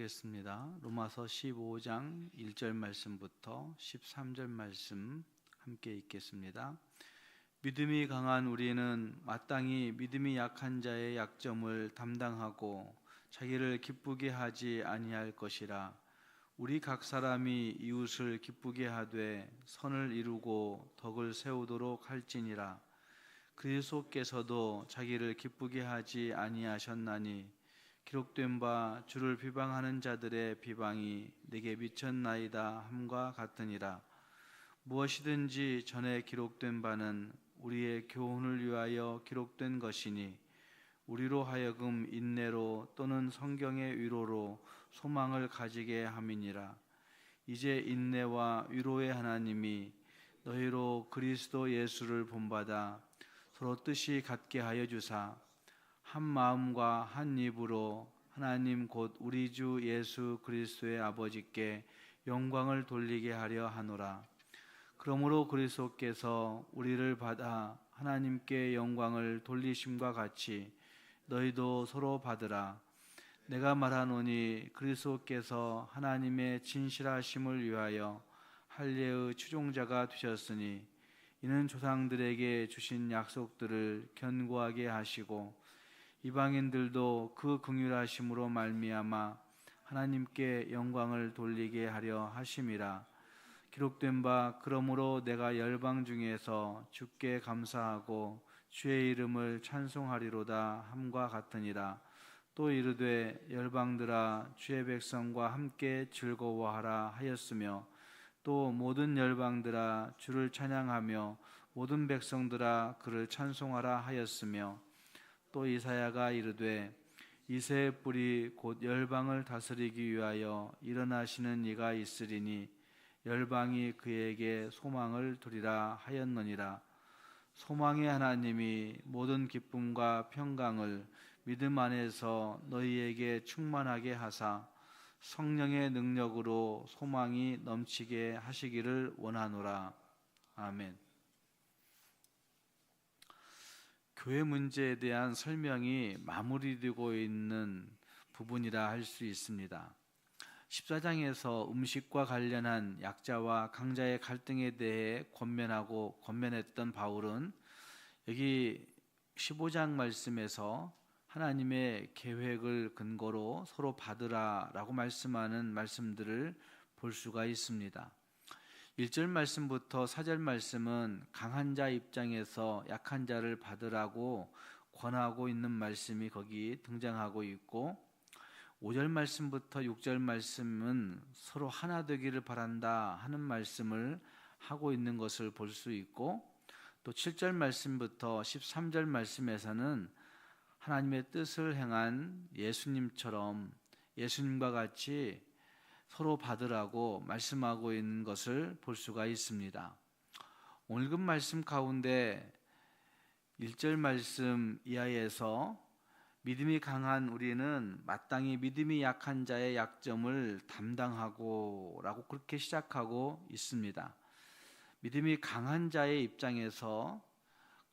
하겠습니다. 로마서 15장 1절 말씀부터 13절 말씀 함께 읽겠습니다. 믿음이 강한 우리는 마땅히 믿음이 약한 자의 약점을 담당하고 자기를 기쁘게 하지 아니할 것이라 우리 각 사람이 이웃을 기쁘게 하되 선을 이루고 덕을 세우도록 할지니라 그리스도께서도 자기를 기쁘게 하지 아니하셨나니 기록된 바 주를 비방하는 자들의 비방이 내게 미쳤나이다 함과 같으니라. 무엇이든지 전에 기록된 바는 우리의 교훈을 위하여 기록된 것이니 우리로 하여금 인내로 또는 성경의 위로로 소망을 가지게 함이니라. 이제 인내와 위로의 하나님이 너희로 그리스도 예수를 본받아 서로 뜻이 같게 하여 주사 한 마음과 한 입으로 하나님 곧 우리 주 예수 그리스도의 아버지께 영광을 돌리게 하려 하노라. 그러므로 그리스도께서 우리를 받아 하나님께 영광을 돌리심과 같이 너희도 서로 받으라. 내가 말하노니 그리스도께서 하나님의 진실하심을 위하여 할례의 추종자가 되셨으니 이는 조상들에게 주신 약속들을 견고하게 하시고 이방인들도 그 긍휼하심으로 말미암아 하나님께 영광을 돌리게 하려 하심이라. 기록된 바 그러므로 내가 열방 중에서 주께 감사하고 주의 이름을 찬송하리로다 함과 같으니라. 또 이르되 열방들아 주의 백성과 함께 즐거워하라 하였으며 또 모든 열방들아 주를 찬양하며 모든 백성들아 그를 찬송하라 하였으며 또 이사야가 이르되 이새의 뿔이 곧 열방을 다스리기 위하여 일어나시는 이가 있으리니 열방이 그에게 소망을 두리라 하였느니라 소망의 하나님이 모든 기쁨과 평강을 믿음 안에서 너희에게 충만하게 하사 성령의 능력으로 소망이 넘치게 하시기를 원하노라 아멘. 교회 문제에 대한 설명이 마무리되고 있는 부분이라 할 수 있습니다. 14장에서 음식과 관련한 약자와 강자의 갈등에 대해 권면하고 권면했던 바울은 여기 15장 말씀에서 하나님의 계획을 근거로 서로 받으라라고 말씀하는 말씀들을 볼 수가 있습니다. 1절 말씀부터 4절 말씀은 강한 자 입장에서 약한 자를 받으라고 권하고 있는 말씀이 거기 등장하고 있고 5절 말씀부터 6절 말씀은 서로 하나 되기를 바란다 하는 말씀을 하고 있는 것을 볼 수 있고 또 7절 말씀부터 13절 말씀에서는 하나님의 뜻을 행한 예수님처럼 예수님과 같이 서로 받으라고 말씀하고 있는 것을 볼 수가 있습니다. 오늘 그 말씀 가운데 1절 말씀 이하에서 믿음이 강한 우리는 마땅히 믿음이 약한 자의 약점을 담당하고 라고 그렇게 시작하고 있습니다. 믿음이 강한 자의 입장에서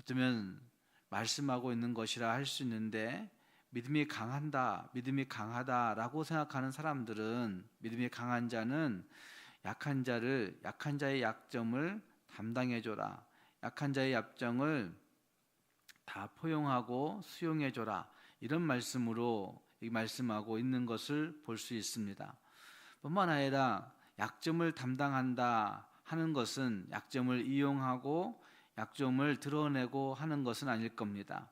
어쩌면 말씀하고 있는 것이라 할 수 있는데 믿음이 강한다, 믿음이 강하다라고 생각하는 사람들은 믿음이 강한 자는 약한 자를 약한 자의 약점을 담당해 줘라. 약한 자의 약점을 다 포용하고 수용해 줘라. 이런 말씀으로 말씀하고 있는 것을 볼 수 있습니다. 뿐만 아니라 약점을 담당한다 하는 것은 약점을 이용하고 약점을 드러내고 하는 것은 아닐 겁니다.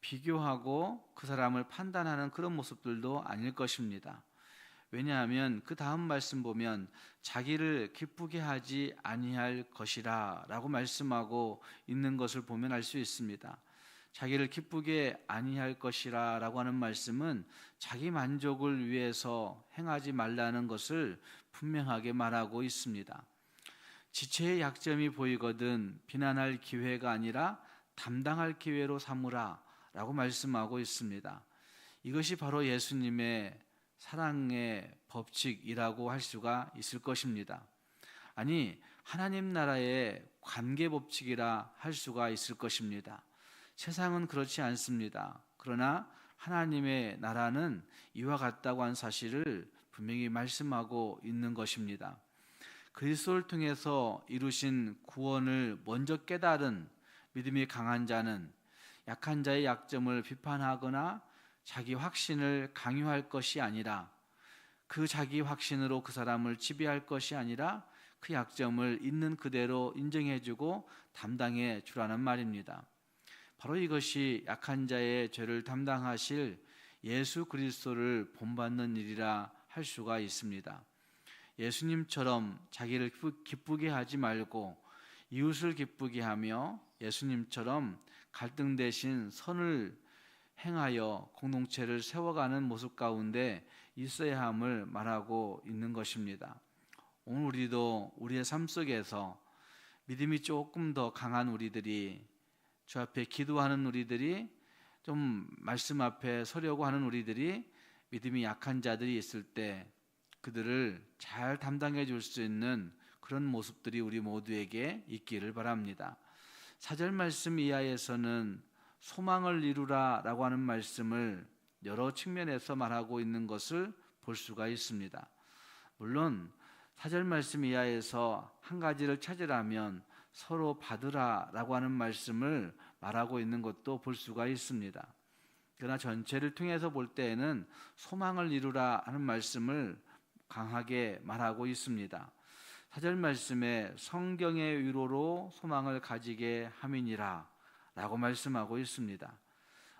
비교하고 그 사람을 판단하는 그런 모습들도 아닐 것입니다. 왜냐하면 그 다음 말씀 보면 자기를 기쁘게 하지 아니할 것이라라고 말씀하고 있는 것을 보면 알 수 있습니다. 자기를 기쁘게 아니할 것이라라고 하는 말씀은 자기 만족을 위해서 행하지 말라는 것을 분명하게 말하고 있습니다. 지체의 약점이 보이거든 비난할 기회가 아니라 담당할 기회로 삼으라 라고 말씀하고 있습니다. 이것이 바로 예수님의 사랑의 법칙이라고 할 수가 있을 것입니다. 아니, 하나님 나라의 관계 법칙이라 할 수가 있을 것입니다. 세상은 그렇지 않습니다. 그러나 하나님의 나라는 이와 같다고 한 사실을 분명히 말씀하고 있는 것입니다. 그리스도를 통해서 이루신 구원을 먼저 깨달은 믿음이 강한 자는 약한 자의 약점을 비판하거나 자기 확신을 강요할 것이 아니라 그 자기 확신으로 그 사람을 지배할 것이 아니라 그 약점을 있는 그대로 인정해주고 담당해 주라는 말입니다. 바로 이것이 약한 자의 죄를 담당하실 예수 그리스도를 본받는 일이라 할 수가 있습니다. 예수님처럼 자기를 기쁘게 하지 말고 이웃을 기쁘게 하며 예수님처럼 갈등 대신 선을 행하여 공동체를 세워가는 모습 가운데 있어야 함을 말하고 있는 것입니다. 오늘 우리도 우리의 삶 속에서 믿음이 조금 더 강한 우리들이 주 앞에 기도하는 우리들이 좀 말씀 앞에 서려고 하는 우리들이 믿음이 약한 자들이 있을 때 그들을 잘 담당해 줄 수 있는 그런 모습들이 우리 모두에게 있기를 바랍니다. 사절 말씀 이하에서는 소망을 이루라라고 하는 말씀을 여러 측면에서 말하고 있는 것을 볼 수가 있습니다. 물론 사절 말씀 이하에서 한 가지를 찾으라면 서로 받으라라고 하는 말씀을 말하고 있는 것도 볼 수가 있습니다. 그러나 전체를 통해서 볼 때에는 소망을 이루라 하는 말씀을 강하게 말하고 있습니다. 사절 말씀에 성경의 위로로 소망을 가지게 함이니라 라고 말씀하고 있습니다.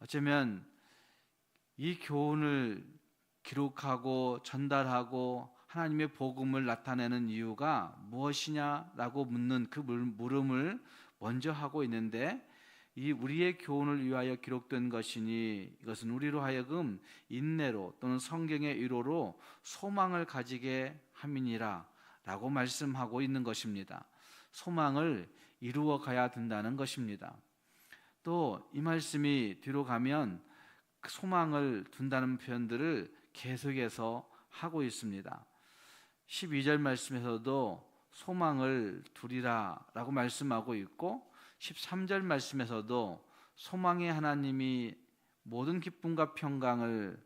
어쩌면 이 교훈을 기록하고 전달하고 하나님의 복음을 나타내는 이유가 무엇이냐라고 묻는 그 물음을 먼저 하고 있는데 이 우리의 교훈을 위하여 기록된 것이니 이것은 우리로 하여금 인내로 또는 성경의 위로로 소망을 가지게 함이니라 라고 말씀하고 있는 것입니다. 소망을 이루어 가야 된다는 것입니다. 또 이 말씀이 뒤로 가면 그 소망을 둔다는 표현들을 계속해서 하고 있습니다. 12절 말씀에서도 소망을 두리라 라고 말씀하고 있고 13절 말씀에서도 소망의 하나님이 모든 기쁨과 평강을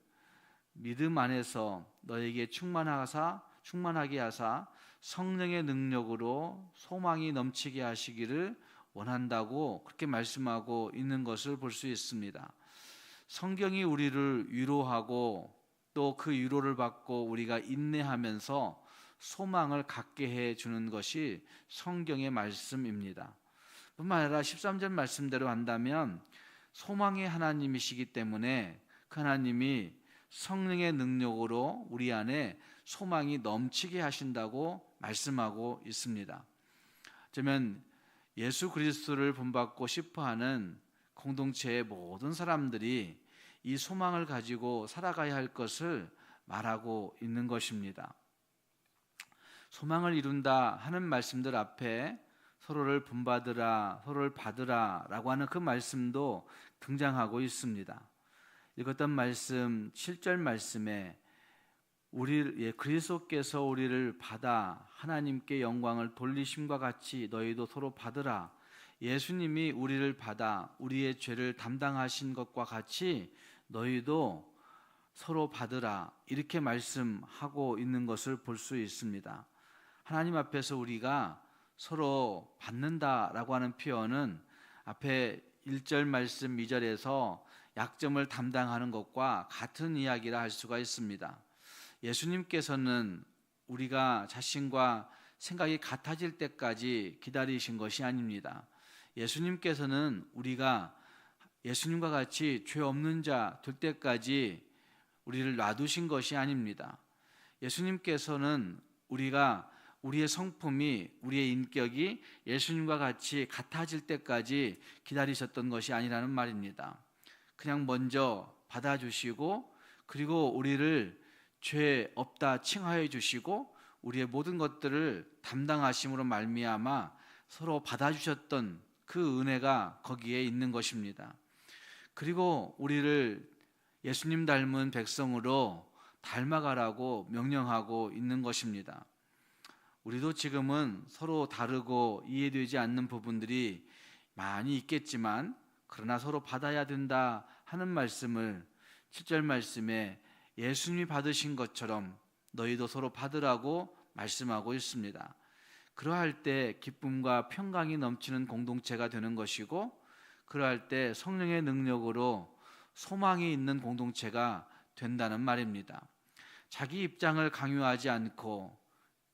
믿음 안에서 너에게 충만하사 충만하게 하사 성령의 능력으로 소망이 넘치게 하시기를 원한다고 그렇게 말씀하고 있는 것을 볼 수 있습니다. 성경이 우리를 위로하고 또 그 위로를 받고 우리가 인내하면서 소망을 갖게 해 주는 것이 성경의 말씀입니다. 뿐만 아니라 13절 말씀대로 한다면 소망의 하나님이시기 때문에 그 하나님이 성령의 능력으로 우리 안에 소망이 넘치게 하신다고 말씀하고 있습니다. 어쩌면 예수 그리스도를 본받고 싶어 하는 공동체의 모든 사람들이 이 소망을 가지고 살아가야 할 것을 말하고 있는 것입니다. 소망을 이룬다 하는 말씀들 앞에 서로를 분받으라, 서로를 받으라 라고 하는 그 말씀도 등장하고 있습니다. 읽었던 말씀 7절 말씀에 우리 예, 그리스도께서 우리를 받아 하나님께 영광을 돌리심과 같이 너희도 서로 받으라. 예수님이 우리를 받아 우리의 죄를 담당하신 것과 같이 너희도 서로 받으라. 이렇게 말씀하고 있는 것을 볼 수 있습니다. 하나님 앞에서 우리가 서로 받는다라고 하는 표현은 앞에 1절 말씀 2절에서 약점을 담당하는 것과 같은 이야기라 할 수가 있습니다. 예수님께서는 우리가 자신과 생각이 같아질 때까지 기다리신 것이 아닙니다. 예수님께서는 우리가 예수님과 같이 죄 없는 자 될 때까지 우리를 놔두신 것이 아닙니다. 예수님께서는 우리가 우리의 성품이 우리의 인격이 예수님과 같이 같아질 때까지 기다리셨던 것이 아니라는 말입니다. 그냥 먼저 받아주시고 그리고 우리를 죄 없다 칭하여 주시고 우리의 모든 것들을 담당하심으로 말미암아 서로 받아주셨던 그 은혜가 거기에 있는 것입니다. 그리고 우리를 예수님 닮은 백성으로 닮아가라고 명령하고 있는 것입니다. 우리도 지금은 서로 다르고 이해되지 않는 부분들이 많이 있겠지만 그러나 서로 받아야 된다 하는 말씀을 7절 말씀에 예수님이 받으신 것처럼 너희도 서로 받으라고 말씀하고 있습니다. 그러할 때 기쁨과 평강이 넘치는 공동체가 되는 것이고 그러할 때 성령의 능력으로 소망이 있는 공동체가 된다는 말입니다. 자기 입장을 강요하지 않고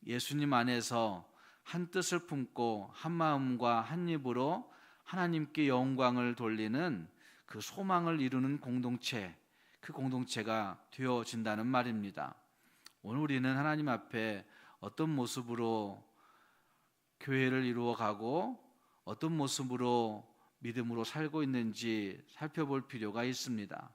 예수님 안에서 한 뜻을 품고 한 마음과 한 입으로 하나님께 영광을 돌리는 그 소망을 이루는 공동체, 그 공동체가 되어진다는 말입니다. 오늘 우리는 하나님 앞에 어떤 모습으로 교회를 이루어가고 어떤 모습으로 믿음으로 살고 있는지 살펴볼 필요가 있습니다.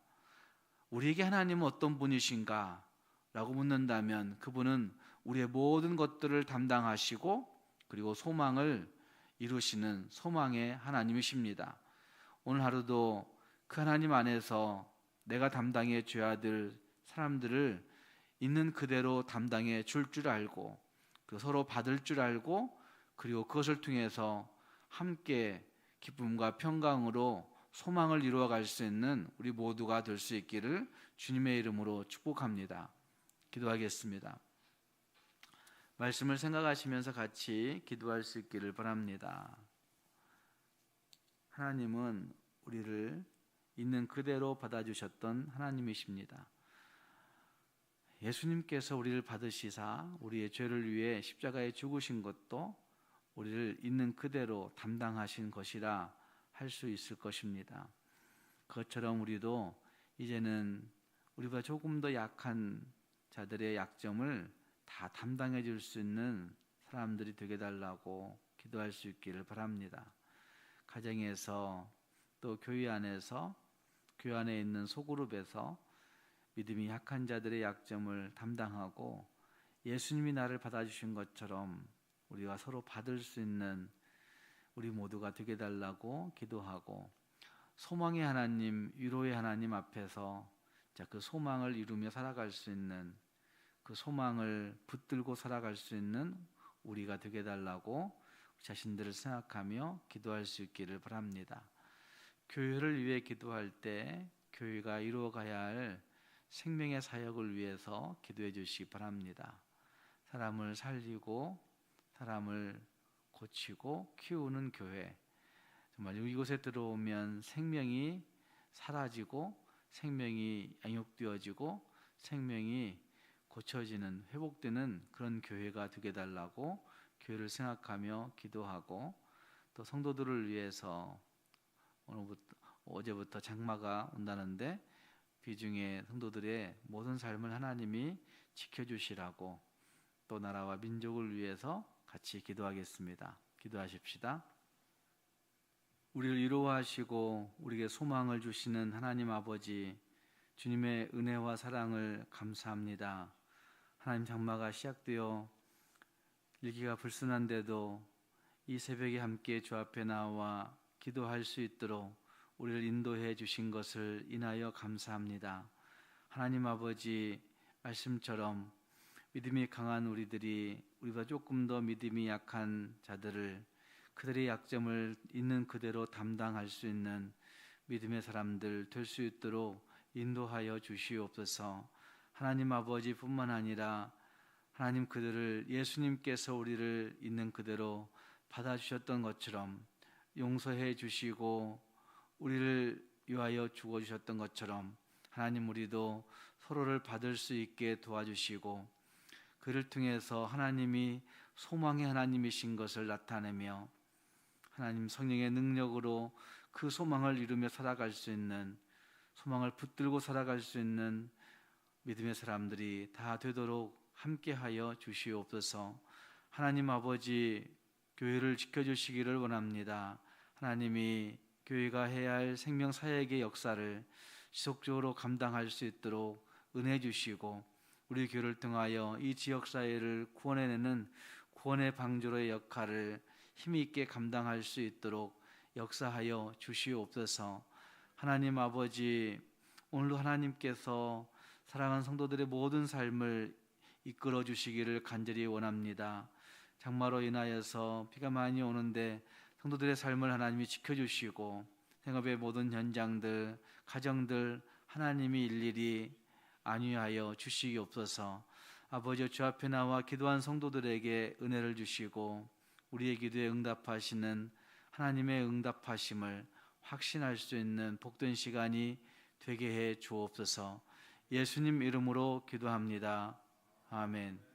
우리에게 하나님은 어떤 분이신가? 라고 묻는다면 그분은 우리의 모든 것들을 담당하시고 그리고 소망을 이루시는 소망의 하나님이십니다. 오늘 하루도 그 하나님 안에서 내가 담당해 줘야 될 사람들을 있는 그대로 담당해 줄줄 알고 그 서로 받을 줄 알고 그리고 그것을 통해서 함께 기쁨과 평강으로 소망을 이루어 갈 수 있는 우리 모두가 될 수 있기를 주님의 이름으로 축복합니다. 기도하겠습니다. 말씀을 생각하시면서 같이 기도할 수 있기를 바랍니다. 하나님은 우리를 있는 그대로 받아주셨던 하나님이십니다. 예수님께서 우리를 받으시사 우리의 죄를 위해 십자가에 죽으신 것도 우리를 있는 그대로 담당하신 것이라 할 수 있을 것입니다. 그것처럼 우리도 이제는 우리보다 조금 더 약한 자들의 약점을 다 담당해 줄 수 있는 사람들이 되게 달라고 기도할 수 있기를 바랍니다. 가정에서 또 교회 안에서 교회 안에 있는 소그룹에서 믿음이 약한 자들의 약점을 담당하고 예수님이 나를 받아주신 것처럼 우리가 서로 받을 수 있는 우리 모두가 되게 달라고 기도하고 소망의 하나님, 위로의 하나님 앞에서 그 소망을 이루며 살아갈 수 있는 그 소망을 붙들고 살아갈 수 있는 우리가 되게 달라고 자신들을 생각하며 기도할 수 있기를 바랍니다. 교회를 위해 기도할 때 교회가 이루어가야 할 생명의 사역을 위해서 기도해 주시기 바랍니다. 사람을 살리고 사람을 고치고 키우는 교회. 정말 이곳에 들어오면 생명이 사라지고 생명이 양육되어지고 생명이 고쳐지는 회복되는 그런 교회가 되게 달라고 교회를 생각하며 기도하고 또 성도들을 위해서 오늘부터 어제부터 장마가 온다는데 비중의 성도들의 모든 삶을 하나님이 지켜주시라고 또 나라와 민족을 위해서 같이 기도하겠습니다. 기도하십시다. 우리를 이루하시고 우리에게 소망을 주시는 하나님 아버지 주님의 은혜와 사랑을 감사합니다. 하나님 장마가 시작되어 일기가 불순한데도 이 새벽에 함께 주 앞에 나와 기도할 수 있도록 우리를 인도해 주신 것을 인하여 감사합니다. 하나님 아버지 말씀처럼 믿음이 강한 우리들이 우리가 조금 더 믿음이 약한 자들을 그들의 약점을 있는 그대로 담당할 수 있는 믿음의 사람들 될 수 있도록 인도하여 주시옵소서. 하나님 아버지뿐만 아니라 하나님 그들을 예수님께서 우리를 있는 그대로 받아주셨던 것처럼 용서해 주시고 우리를 위하여 죽어 주셨던 것처럼 하나님 우리도 서로를 받을 수 있게 도와주시고 그를 통해서 하나님이 소망의 하나님이신 것을 나타내며 하나님 성령의 능력으로 그 소망을 이루며 살아갈 수 있는 소망을 붙들고 살아갈 수 있는 믿음의 사람들이 다 되도록 함께하여 주시옵소서. 하나님 아버지 교회를 지켜주시기를 원합니다. 하나님이 교회가 해야 할 생명 사역의 역사를 지속적으로 감당할 수 있도록 은혜 주시고 우리 교회를 통하여 이 지역 사회를 구원해내는 구원의 방주로의 역할을 힘 있게 감당할 수 있도록 역사하여 주시옵소서. 하나님 아버지 오늘도 하나님께서 사랑하는 성도들의 모든 삶을 이끌어 주시기를 간절히 원합니다. 장마로 인하여서 비가 많이 오는데 성도들의 삶을 하나님이 지켜주시고 생업의 모든 현장들, 가정들 하나님이 일일이 안위하여 주시옵소서. 아버지 주 앞에 나와 기도한 성도들에게 은혜를 주시고 우리의 기도에 응답하시는 하나님의 응답하심을 확신할 수 있는 복된 시간이 되게 해 주옵소서. 예수님 이름으로 기도합니다. 아멘.